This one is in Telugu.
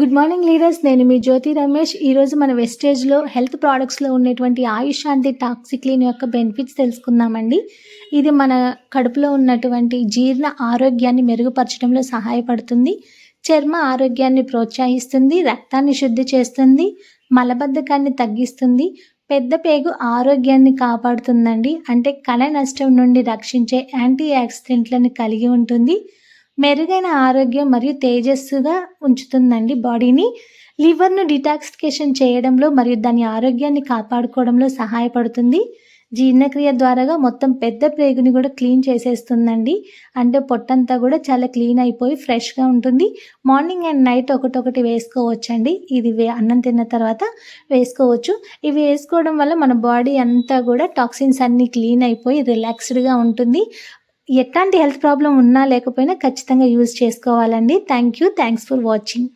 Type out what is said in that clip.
గుడ్ మార్నింగ్ లీడర్స్ నేను మీ జ్యోతి రమేష్. ఈరోజు మన వెస్టేజ్లో హెల్త్ ప్రోడక్ట్స్లో ఉన్నటువంటి ఆయుష్ శాంతి టాక్సిక్లీన్ యొక్క బెనిఫిట్స్ తెలుసుకుందామండి. ఇది మన కడుపులో ఉన్నటువంటి జీర్ణ ఆరోగ్యాన్ని మెరుగుపరచడంలో సహాయపడుతుంది. చర్మ ఆరోగ్యాన్ని ప్రోత్సహిస్తుంది రక్తాన్ని శుద్ధి చేస్తుంది మలబద్ధకాన్ని తగ్గిస్తుంది పెద్ద పేగు ఆరోగ్యాన్ని కాపాడుతుందండి. అంటే కళ నష్టం నుండి రక్షించే యాంటీ యాక్సిడెంట్లను కలిగి ఉంటుంది. మెరుగైన ఆరోగ్యం మరియు తేజస్సుగా ఉంచుతుందండి బాడీని. లివర్ను డిటాక్సిఫికేషన్ చేయడంలో మరియు దాని ఆరోగ్యాన్ని కాపాడుకోవడంలో సహాయపడుతుంది. జీర్ణక్రియ ద్వారాగా మొత్తం పెద్ద ప్రేగుని కూడా క్లీన్ చేసేస్తుందండి. అంటే పొట్టంతా కూడా చాలా క్లీన్ అయిపోయి ఫ్రెష్గా ఉంటుంది. మార్నింగ్ అండ్ నైట్ ఒకటొకటి వేసుకోవచ్చండి. ఇది అన్నం తిన్న తర్వాత వేసుకోవచ్చు. ఇవి వేసుకోవడం వల్ల మన బాడీ అంతా కూడా టాక్సిన్స్ అన్నీ క్లీన్ అయిపోయి రిలాక్స్డ్గా ఉంటుంది. ఎట్లాంటి హెల్త్ ప్రాబ్లం ఉన్నా లేకపోయినా ఖచ్చితంగా యూజ్ చేసుకోవాలండి. Thank you thanks for watching